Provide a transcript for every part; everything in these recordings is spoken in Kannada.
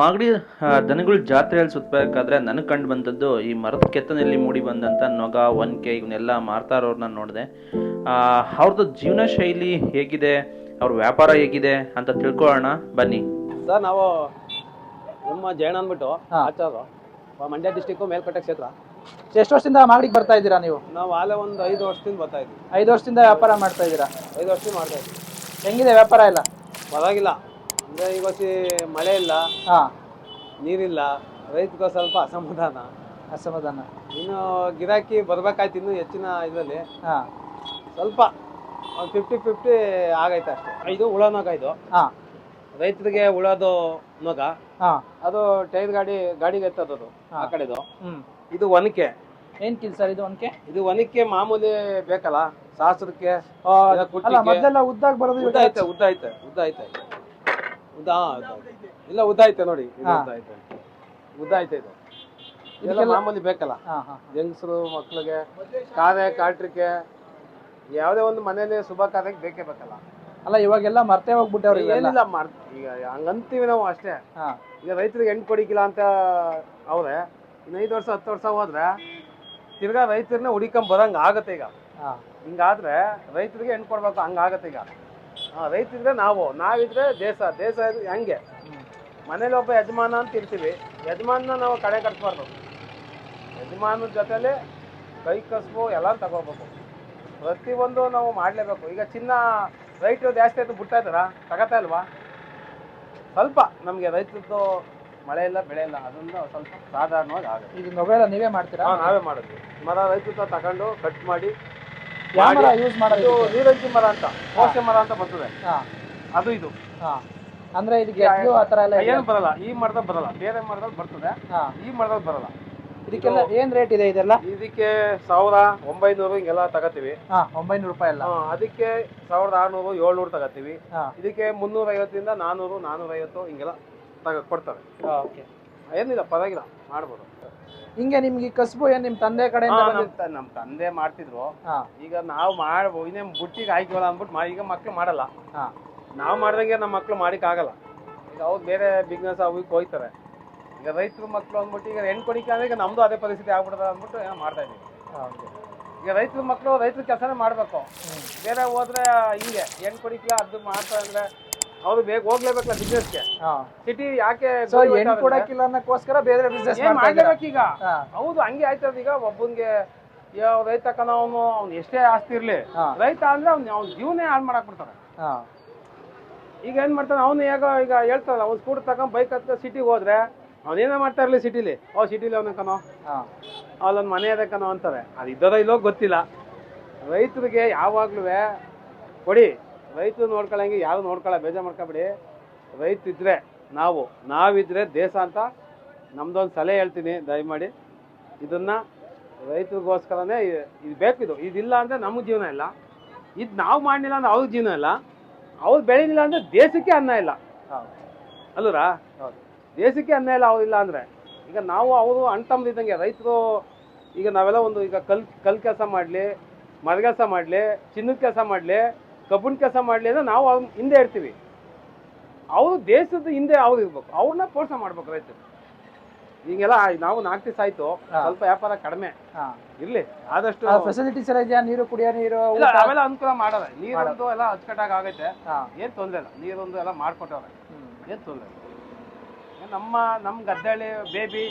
ಮಾಗಡಿ ದನಗಳು ಜಾತ್ರೆಯಲ್ಲಿ ಸುತ್ತಬೇಕಾದ್ರೆ ನನಗೆ ಕಂಡು ಬಂದದ್ದು ಈ ಮರದ ಕೆತ್ತನೆಯಲ್ಲಿ ಮೂಡಿ ಬಂದಂಥ ನೊಗ ಒನ್ಕೆ ಇವನ್ನೆಲ್ಲ ಮಾರ್ತಾ ಇರೋರನ್ನ ನೋಡಿದೆ. ಅವ್ರದ್ದು ಜೀವನ ಶೈಲಿ ಹೇಗಿದೆ? ಅವ್ರ ವ್ಯಾಪಾರ ಹೇಗಿದೆ ಅಂತ ತಿಳ್ಕೊಳ್ಳೋಣ ಬನ್ನಿ. ಸರ್ ನಾವು ನಮ್ಮ ಜೈನ ಅಂದ್ಬಿಟ್ಟು ಆಚಾರ ಆಚಾರು ಮಂಡ್ಯ ಡಿಸ್ಟಿಕ್ ಮೇಲ್ಕೋಟೆ ಕ್ಷೇತ್ರ. ಎಷ್ಟು ವರ್ಷದಿಂದ ಮಾಗಡಿಗೆ ಬರ್ತಾ ಇದ್ದೀರಾ ನೀವು? ನಾವು ಆಲೆ ಒಂದು ಐದು ವರ್ಷದಿಂದ ಬರ್ತಾ ಇದ್ದೀವಿ. ಐದು ವರ್ಷದಿಂದ ವ್ಯಾಪಾರ ಮಾಡ್ತಾ ಇದ್ದೀರಾ? ಐದು ವರ್ಷದಿಂದ ಮಾಡ್ತಾ ಇದ್ದೀವಿ. ಹೆಂಗಿದೆ ವ್ಯಾಪಾರ ಎಲ್ಲ? ಪರವಾಗಿಲ್ಲ. ಅಂದರೆ ಇವತ್ತು ಮಳೆ ಇಲ್ಲ ಹಾ. ನೀರಿಲ್ಲ ರೈತಗ ಸ್ವಲ್ಪ ಅಸಮಾಧಾನ. ಅಸಮಾಧಾನ. ಇನ್ನು ಗಿರಾಕಿ ಬರ್ಬೇಕಾಯ್ತು ಇನ್ನು ಹೆಚ್ಚಿನ ಇದರಲ್ಲಿ. ಹಾ. ಸ್ವಲ್ಪ ಒಂದು ಫಿಫ್ಟಿ ಫಿಫ್ಟಿ ಆಗೈತೆ ಅಷ್ಟೇ. ಇದು ಹುಳ ನೊಗ ಇದು. ಹಾ. ರೈತರಿಗೆ ಉಳೋದು ನೊಗ. ಹಾ. ಅದು ಟೈರ್ ಗಾಡಿ ಗಾಡಿಗೆ ಎತ್ತದದು ಆ ಕಡೆದು. ಹ್ಮ್. ಇದು ಒನಕೆ. ಏನ್ ಕಿಲ್ ಸರ್ ಇದು ಒನಕೆ? ಇದು ಒನಕೆ ಮಾಮೂಲಿ ಬೇಕಲ್ಲ ಸಾಸ್ರಕ್ಕೆ ಅಲ್ಲ ಮೊದಲೆಲ್ಲ ಉದ್ದಾಗ್ ಬರೋದು ಉದ್ದ ಐತೆ ಉದ್ದ ಐತೆ ಉದ್ದ ಐತೆ. ಇಲ್ಲ ಉದ್ದ ಐತೆ ನೋಡಿ ಇದು. ಉದ್ದ ಐತೆ. ಉದ್ದ ಐತೆ ಇದು. ಇದೆಲ್ಲ ಮಾಮೂಲಿ ಬೇಕಲ್ಲ. ಹೆಂಗಸರು ಮಕ್ಳಿಗೆ ಕಾರ್ಯ ಕಾಟ್ರಿಕೆ ಯಾವುದೇ ಒಂದು ಮನೇಲಿ ಶುಭ ಕಾರ್ಯಕ್ಕೆ ಬೇಕೇ ಬೇಕಲ್ಲ. ಅಲ್ಲ ಇವಾಗೆಲ್ಲ ಮರ್ತೇ ಹೋಗ್ಬಿಟ್ಟವ್ರಿ ಎಲ್ಲ ಏನಿಲ್ಲ ಮಾಡ್ ಈಗ ಹಂಗಂತೀವಿ ನಾವು ಅಷ್ಟೇ. ಹಾ. ಈಗ ರೈತರಿಗೆ ಹೆಣ್ಣು ಕೊಡಿಕಿಲ್ಲ ಅಂತ ಅವ್ರೆ ಇನ್ನು ಐದು ವರ್ಷ ಹತ್ತು ವರ್ಷ ಹೋದ್ರೆ ತಿರ್ಗಾ ರೈತರನ್ನ ಹುಡಿಕೊಂಡ್ ಬರಂಗ ಆಗತ್ತೆ ಈಗ. ಹಿಂಗಾದ್ರೆ ರೈತರಿಗೆ ಹೆಣ್ಣು ಕೊಡ್ಬೇಕು ಹಂಗಾಗತ್ತೆ ಈಗ. ಹಾ, ರೈತಿದ್ರೆ ನಾವು ನಾವಿದ್ರೆ ದೇಶ ದೇಶ ಇದು ಹೆಂಗೆ. ಮನೇಲಿ ಒಬ್ಬ ಯಜಮಾನ ಅಂತ ಇರ್ತೀವಿ. ಯಜಮಾನ ನಾವು ಕಡೆ ಕಟ್ಬಾರ್ದು. ಯಜಮಾನನ ಜೊತೆಲಿ ಕೈ ಕಸಬು ಎಲ್ಲ ತಗೋಬೇಕು. ಪ್ರತಿಯೊಂದು ನಾವು ಮಾಡಲೇಬೇಕು. ಈಗ ಚಿನ್ನ ರೈಟ್ ಜಾಸ್ತಿ ಆಯಿತು ಬಿಡ್ತಾ ಇದ್ದಾರಾ? ತಗೋತಾ ಇಲ್ವಾ? ಸ್ವಲ್ಪ. ನಮಗೆ ರೈತರದ್ದು ಮಳೆ ಇಲ್ಲ ಬೆಳೆ ಇಲ್ಲ. ಅದರಿಂದ ಸ್ವಲ್ಪ ಸಾಧಾರಣವಾಗಿ ಆಗುತ್ತೆ. ನೊವೆಲ್ಲ ನೀವೇ ಮಾಡ್ತೀರಾ? ನಾವೇ ಮಾಡಿದ್ವಿ. ಮರ ರೈತರ ತಗೊಂಡು ಕಟ್ ಮಾಡಿ ಯಾವ ಮರ ಯೂಸ್ ಮಾಡೋದು ನೀರಂಜಿ ಮರ ಅಂತ ಕೋಸೆ ಮರ ಅಂತ ಬರ್ತದೆ. ಹಾ. ಅದು ಇದು. ಹಾ. ಅಂದ್ರೆ ಇದಕ್ಕೆ ಆ ತರ ಎಲ್ಲ? ಏನು ಬರಲ್ಲ ಈ ಮರದಲ್ಲಿ ಬರಲ್ಲ ಬೇರೆ ಮರದಲ್ಲಿ ಬರ್ತದೆ ಹಾ. ಈ ಮರದಲ್ಲಿ ಬರಲ್ಲ. ಇದಕ್ಕೆಲ್ಲ ಏನ್ ರೇಟ್ ಇದೆ ಇದೆಲ್ಲ? ಇದಕ್ಕೆ ಸಾವಿರ ಒಂಬೈನೂರು ಹಿಂಗೆಲ್ಲ ತಗೋತೀವಿ ಹಾ ಒಂಬೈನೂರು ರೂಪಾಯಿ ಎಲ್ಲ ಅದಕ್ಕೆ ಸಾವಿರದ ಆರ್ನೂರು ಏಳ್ನೂರು ತಗೋತೀವಿ ಇದಕ್ಕೆ ಮುನ್ನೂರ ಐವತ್ತರಿಂದ ನಾನೂರು ನಾನೂರ ಐವತ್ತು ಹಿಂಗೆಲ್ಲ ತಗ ಕೊಡ್ತಾರೆ. ಓಕೆ. ಏನಿಲ್ಲ ಪರವಾಗಿಲ್ಲ ಮಾಡ್ಬೋದು. ಹಿಂಗೆ ನಿಮ್ಗೆ ಈ ಕಸ್ಬು ಏನ್ ನಿಮ್ ತಂದೆ ಕಡೆ ಕಡೆಯಿಂದ ನಮ್ ಬಂದಿದ್- ತಂದೆ ಮಾಡ್ತಿದ್ರು. ಹಾ. ಈಗ ನಾವು ಮಾಡ್ಬೋ ಇನ್ನೇ ಬುಟ್ಟಿಗೆ ಹಾಕಿವಲ್ಲ ಅಂದ್ಬಿಟ್ಟು ಮಾ- ಈಗ ಮಕ್ಳು ಮಾಡಲ್ಲ. ಹಾ. ನಾವು ಮಾಡ್ದಂಗೆ ನಮ್ಮ ಮಕ್ಳು ಮಾಡಿಕ್ ಆಗಲ್ಲ. ಈಗ ಅವ್ರು ಬೇರೆ ಬಿಸ್ನೆಸ್ ಅವು ಹೋಯ್ತಾರೆ ಈಗ ರೈತರು ಮಕ್ಳು ಅಂದ್ಬಿಟ್ಟು ಈಗ ಹೆಣ್ಣು ಕೊಡಿಕೆ ಅಂದ್ರೆ ಈಗ ನಮ್ದು ಅದೇ ಪರಿಸ್ಥಿತಿ ಆಗ್ಬಿಡ್ತದೆ ಅಂದ್ಬಿಟ್ಟು ಏನೋ ಮಾಡ್ತಾ ಇದೀವಿ ಈಗ ರೈತರ ಮಕ್ಳು ರೈತರ ಕೆಲಸನೇ ಮಾಡ್ಬೇಕು. ಬೇರೆ ಹೋದ್ರೆ ಹಿಂಗೆ ಹೆಣ್ಣು ಕೊಡಿಕ್ಲ ಅದು ಮಾಡ್ತಾ ಅಂದ್ರೆ ಅವ್ರು ಬೇಗ ಹೋಗ್ಲೇಬೇಕಲ್ಲ ಬಿಸ್ನೆಸ್ಗೆ ಸಿಟಿ ಯಾಕೆ ಸೊ ಹೆಣ್ಣು ಕೊಡಕ್ಕಿಲ್ಲ ಅನ್ನಕ್ಕೋಸ್ಕರ ಬೇರೆ ಬಿಸ್ನೆಸ್ ಮಾಡ್ಲೇಬೇಕೀಗ? ಹೌದು ಹಂಗೆ ಆಯ್ತದ ಈಗ. ಒಬ್ಬನ್ಗೆ ರೈತ ಕಣ ಅವನು ಅವ್ನು ಎಷ್ಟೇ ಆಸ್ತಿ ಇರ್ಲಿ. ರೈತ ಅಂದ್ರೆ ಅವ್ನ ಅವ್ನ ಜೀವನೇ ಹಾಳು ಮಾಡಕ್ ಬಿಡ್ತಾರೆ ಹಾ. ಈಗ ಏನ್ ಮಾಡ್ತಾನೆ ಅವನು ಈಗ ಈಗ ಹೇಳ್ತಾರಲ್ಲ ಅವ್ನು ಸ್ಕೂಟರ್ ತಗೊಂಡ್ ಬೈಕ್ ಹತ್ತ ಸಿಟಿಗೆ ಹೋದ್ರೆ ಅವನೇನ ಮಾಡ್ತಾ ಇರ್ಲಿ ಸಿಟಿಲಿ ಅವ್ ಸಿಟಿಲಿ ಅವನ ಹಾ. ಅಲ್ಲೊಂದು ಮನೆ ಅದ ಕಣೋ ಅಂತಾರೆ. ಅದು ಇದ್ದದ ಇಲ್ಲೋ ಗೊತ್ತಿಲ್ಲ. ರೈತರಿಗೆ ಯಾವಾಗ್ಲೂ ಕೊಡಿ ರೈತರು ನೋಡ್ಕೊಳ್ಳಂಗೆ ಯಾರು ನೋಡ್ಕೊಳ್ಳ ಬೇಜಾರು ಮಾಡ್ಕೊಬಿಡಿ. ರೈತ ಇದ್ರೆ ನಾವು, ನಾವಿದ್ರೆ ದೇಶ ಅಂತ ನಮ್ದೊಂದು ಸಲಹೆ ಹೇಳ್ತೀನಿ, ದಯಮಾಡಿ. ಇದನ್ನ ರೈತರಿಗೋಸ್ಕರನೇ ಇದು ಬೇಕಿದು ಇದು. ಇದಿಲ್ಲ ಅಂದ್ರೆ ನಮಗೆ ಜೀವನ ಇಲ್ಲ. ಇದು ನಾವು ಮಾಡಲಿಲ್ಲ ಅಂದ್ರೆ ಅವ್ರ ಜೀವನ ಇಲ್ಲ. ಅವ್ರು ಬೆಳೀಲಿಲ್ಲ ಅಂದ್ರೆ ದೇಶಕ್ಕೆ ಅನ್ನ ಇಲ್ಲ. ಅಲ್ಲರಾ. ದೇಶಕ್ಕೆ ಅನ್ನ ಇಲ್ಲ ಅವ್ರಿಲ್ಲ ಅಂದ್ರೆ. ಈಗ ನಾವು ಅವರು ಅಣ್ತಮ್ದು ಇದ್ದಂಗೆ ರೈತರು, ಈಗ ನಾವೆಲ್ಲ ಒಂದು ಈಗ ಕಲ್ ಕಲ್ ಕೆಲಸ ಮಾಡಲಿ ಮರ ಕೆಲಸ ಮಾಡಲಿ, ಚಿನ್ನದ ಕೆಲಸ ಮಾಡಲಿ ಕಬ್ಬಿಣ ಕೆಲಸ ಮಾಡಲಿ ಅಂದ್ರೆ ನಾವು ಅವ್ರ ಹಿಂದೆ ಇರ್ತೀವಿ. ಅವರು ದೇಶದ ಹಿಂದೆ ಅವ್ರು ಇರ್ಬೇಕು. ಅವ್ರನ್ನ ಪ್ರೋತ್ಸಾಹ ಮಾಡ್ಬೇಕು ರೈತರು. ಹಿಂಗೆಲ್ಲ ನಾವು ನಾಲ್ಕು ದಿವಸ ಆಯ್ತು. ಸ್ವಲ್ಪ ವ್ಯಾಪಾರ ಕಡಿಮೆ. ಇರ್ಲಿ. ಆದಷ್ಟು ಫೆಸಿಲಿಟೀಸ್ ಎಲ್ಲ ಇದೆಯಾ? ನೀರು ಕುಡಿಯೋ ನೀರು? ಅವೆಲ್ಲ ಅನುಕೂಲ ಮಾಡಲ್ಲ. ನೀರೊಂದು ಎಲ್ಲ ಅಚ್ಚುಕಟ್ಟಾಗಿ ಆಗೈತೆ. ಏನ್ ತೊಂದ್ರೆ ಇಲ್ಲ. ನೀರೊಂದು ಎಲ್ಲ ಮಾಡ್ಕೊಟ್ಟವ್ರೆ. ಏನ್ ತೊಂದ್ರೆ. ನಮ್ಮ ನಮ್ಮ ಗದ್ದಳ್ಳಿ ಬೇಬಿ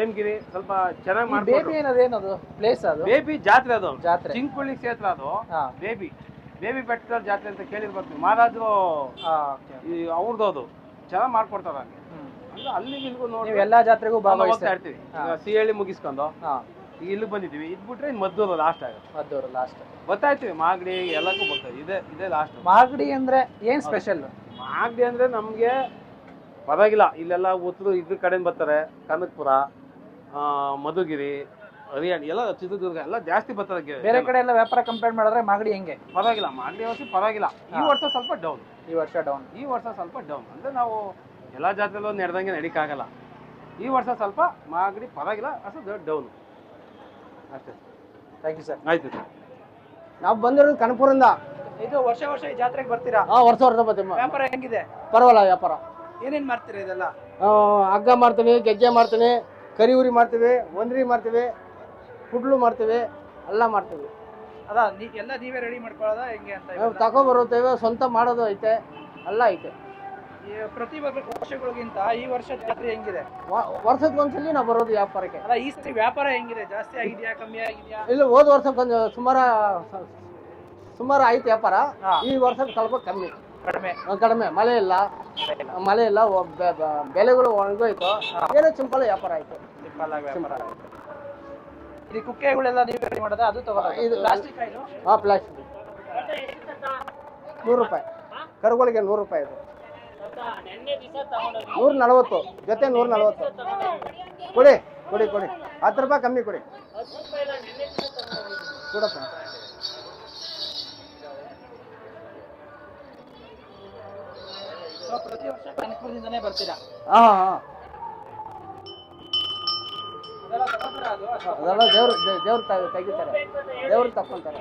ಏಮಗಿರಿ ಸ್ವಲ್ಪ ಚೆನ್ನಾಗಿ ಮಾಡಿ ಬೇಬಿ ಏನದೇನದು ಪ್ಲೇಸ್ ಅದು? ಬೇಬಿ ಜಾತ್ರೆ ಅದು. ಜಾತ್ರೆ. ಚಿಂಕುಳ್ಳಿ ಕ್ಷೇತ್ರ ಅದು. ಬೇಬಿ. ಬೇಬಿ ಬೆಟ್ಟದ ಜಾತ್ರೆ ಅಂತ ಕೇಳಿರ್ಬೇಕು ಮಹಾರಾಜರು ಈ ಅವ್ರದ್ದು. ಅದು ಚೆನ್ನಾಗಿ ಮಾಡ್ಕೊಡ್ತಾರೆ ಹಂಗೆ. ಅಂದ್ರೆ ಅಲ್ಲಿಗೆ ಇಲ್ಲಿಗೂ ನೋಡಿ ನೀವು ಎಲ್ಲಾ ಜಾತ್ರೆಗೂ ಹೋಗ್ತಾ ಭಾಗವಹಿಸ್ತಾ ಇರ್ತೀವಿ. ಈಗ ಮುಗಿಸ್ಕೊಂಡು ಹಾ. ಈಗ ಇಲ್ಲಿಗೆ ಬಂದಿದ್ದೀವಿ. ಇದು ಬಿಟ್ರೆ ಇನ್ನು ಮದ್ದೂರು ಲಾಸ್ಟ್ ಆಗುತ್ತೆ. ಮದ್ದೂರು ಲಾಸ್ಟ್ ಗೊತ್ತಾಯ್ತೀವಿ ಇರ್ತೀವಿ ಮಾಗಡಿ ಎಲ್ಲಕ್ಕೂ ಬರ್ತದೆ ಇದೇ ಇದೇ ಲಾಸ್ಟ್ ಮಾಗಡಿ ಅಂದ್ರೆ ಏನ್ ಸ್ಪೆಷಲ್ ಮಾಗಡಿ ಅಂದ್ರೆ ನಮ್ಗೆ ಪರವಾಗಿಲ್ಲ. ಇಲ್ಲೆಲ್ಲ ಉತ್ತರ ಇದ್ರ ಕಡೆ ಬರ್ತಾರೆ. ಕನಕಪುರ ಆ, ಮಧುಗಿರಿ ಹರಿಯಾಣ ಎಲ್ಲ ಚಿತ್ರದುರ್ಗ ಎಲ್ಲ ಜಾಸ್ತಿ ಬರ್ತಾರೆ ಬೇರೆ ಕಡೆ ಎಲ್ಲ ವ್ಯಾಪಾರ ಕಂಪ್ಲೇಂಟ್ ಮಾಡಿದ್ರೆ ಮಾಗಡಿ ಹೆಂಗೆ? ಪರವಾಗಿಲ್ಲ ಮಾಗಡಿ ವರ್ಷ ಪರವಾಗಿಲ್ಲ. ಈ ವರ್ಷ ಸ್ವಲ್ಪ ಡೌನ್ ಈ ವರ್ಷ ಡೌನ್ ಈ ವರ್ಷ ಸ್ವಲ್ಪ ಡೌನ್ ಅಂದ್ರೆ ನಾವು ಎಲ್ಲ ಜಾತ್ರೆಲ್ಲೂ ನಡೆದಂಗೆ ನಡೀಕಾಗಲ್ಲ ಈ ವರ್ಷ ಸ್ವಲ್ಪ ಮಾಗಡಿ ಪರವಾಗಿಲ್ಲ ಅಷ್ಟು ಡೌನ್ ಅಷ್ಟೇ. ಥ್ಯಾಂಕ್ ಯು ಸರ್ ಆಯ್ತು. ಸರ್ ನಾವು ಬಂದಿರೋದು ಕನಪುರಿಂದ ಇದು ವರ್ಷ ವರ್ಷ ಈ ಜಾತ್ರೆಗೆ ಬರ್ತೀರಾ? ಹಾ ವರ್ಷ ವರ್ಷ ಬರ್ತೀವಿ ವ್ಯಾಪಾರ ಹೆಂಗಿದೆ? ಪರವಾಗಿಲ್ಲ ವ್ಯಾಪಾರ. ಏನೇನು ಮಾಡ್ತೀರಾ ಇದೆಲ್ಲ? ಆ, ಹಗ್ಗ ಮಾಡ್ತೀನಿ ಗೆಜ್ಜೆ ಮಾಡ್ತೀನಿ ಕರಿ ಉರಿ ಮಾಡ್ತೀವಿ ಒಂದ್ರಿ ಮಾಡ್ತೀವಿ. ಕುಡ್ಲು ಮಾಡ್ತೀವಿ ಎಲ್ಲ ಮಾಡ್ತೀವಿ. ಅದ ನೀ ಎಲ್ಲ ನೀವೇ ರೆಡಿ ಮಾಡ್ಕೊಳ್ಳೋದ ಹೆಂಗೆ ಅಂತ ನಾವು? ತಗೊಬರುತ್ತೇವೆ ಸ್ವಂತ ಮಾಡೋದು ಐತೆ ಎಲ್ಲ ಐತೆ. ಈ ಪ್ರತಿ ವರ್ಷ- ವರ್ಷಗಳಿಗಿಂತ ಈ ವರ್ಷ ಜಾತ್ರೆ ಹೆಂಗಿದೆ? ವ- ವರ್ಷಕ್ಕೊಂದ್ಸಲಿ ನಾವು ಬರೋದು ವ್ಯಾಪಾರಕ್ಕೆ. ಅಲ್ಲ ಈ ಸತಿ ವ್ಯಾಪಾರ ಹೆಂಗಿದೆ? ಜಾಸ್ತಿ ಆಗಿದೆಯಾ ಕಮ್ಮಿ ಆಗಿದ್ಯಾ? ಇಲ್ಲ ಹೋದ ವರ್ಷ ಸುಮಾರು ಸುಮಾರು ಆಯ್ತು ವ್ಯಾಪಾರ. ಹಾ. ಈ ವರ್ಷ ಸ್ವಲ್ಪ ಕಮ್ಮಿ. ಕಡಿಮೆ. ಆ, ಕಡಿಮೆ. ಮಳೆ ಇಲ್ಲ. ಮಳೆ ಇಲ್ಲ ಒ- ಬೆ- ಬೆ- ಬೆಲೆಗಳು ಒಣಗೋಯ್ತು. ಏನೋ ಸಿಂಪಲ್ ವ್ಯಾಪಾರ ಆಯ್ತು. ಸಿಂಪಲ್. ಆಗಿ ವ್ಯಾಪಾರ. ಈ ಕುಕ್ಕೆಗಳೆಲ್ಲ ನೀವು ರೆಡಿ ಮಾಡಿದರೆ ಅದು ತಗೋದ ಇದು- ಪ್ಲಾಸ್ಟಿಕ್ ಆಯ್ತು ಹಾಂ ಪ್ಲಾಸ್ಟಿಕ್. ನೂರು ರೂಪಾಯಿ. ಕರುಗಳಿಗೆ ನೂರು ರೂಪಾಯಿ ಇದು. ನೂರ ನಲವತ್ತು. ಜೊತೆ ನೂರ ನಲವತ್ತು. ಕೊಡಿ ಕೊಡಿ ಕೊಡಿ. ಹತ್ತು ರೂಪಾಯಿ ಕಮ್ಮಿ ಕೊಡಿ. ಕೊಡಪ್ಪ. ಪ್ರತಿ ವರ್ಷ ಕನಕಪುರದಿಂದನೇ ಬರ್ತೀರಾ? ಹಾಂ ಹಾಂ. ಅದೆಲ್ಲ ದೇವ್ರು ದೇವ್ರು ತೆಗಿತಾರೆ. ದೇವ್ರು ತಕ್ಕೊಂತಾರೆ.